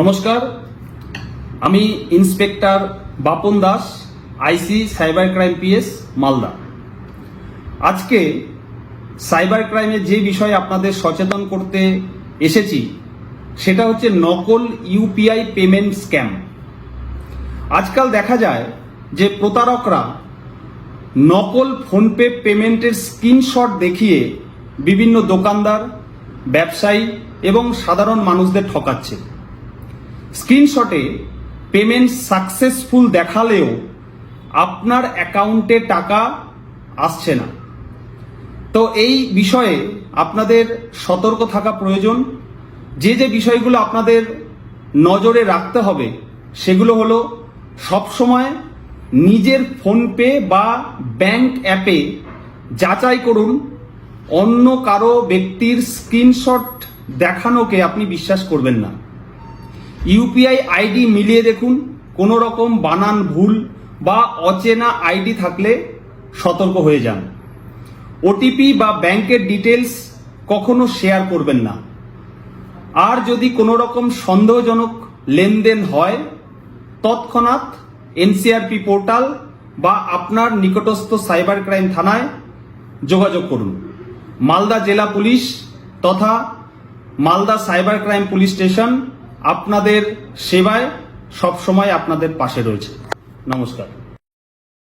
নমস্কার। আমি inspector Bapan Das, IC cyber crime PS, Malda. আজকে সাইবার ক্রাইমের যে বিষয়ে আপনাদের সচেতন করতে এসেছি, সেটা হচ্ছে নকল ইউপিআই পেমেন্ট স্ক্যাম। আজকাল দেখা যায় যে প্রতারকরা নকল ফোনপে পেমেন্টের স্ক্রিনশট দেখিয়ে বিভিন্ন দোকানদার, ব্যবসায়ী এবং সাধারণ মানুষদের ঠকাচ্ছে। স্ক্রিনশটে পেমেন্ট সাকসেসফুল দেখালেও আপনার অ্যাকাউন্টে টাকা আসছে না। তো এই বিষয়ে আপনাদের সতর্ক থাকা প্রয়োজন। যে যে বিষয়গুলো আপনাদের নজরে রাখতে হবে, সেগুলো হলো সবসময় নিজের ফোনপে বা ব্যাংক অ্যাপে যাচাই করুন। অন্য কারও ব্যক্তির স্ক্রিনশট দেখানোকে আপনি বিশ্বাস করবেন না। ইউপিআই আইডি মিলিয়ে দেখুন। কোনো রকম বানান ভুল বা অচেনা আইডি থাকলে সতর্ক হয়ে যান। ওটিপি বা ব্যাংকের ডিটেলস কখনো শেয়ার করবেন না। আর যদি কোনো রকম সন্দেহজনক লেনদেন হয়, তৎক্ষণাৎ এনসিআরপি পোর্টাল বা আপনার নিকটস্থ সাইবার ক্রাইম থানায় যোগাযোগ করুন। মালদা জেলা পুলিশ তথা Malda cyber crime police station আপনাদের সেবায় সবসময় আপনাদের পাশে রয়েছে। নমস্কার।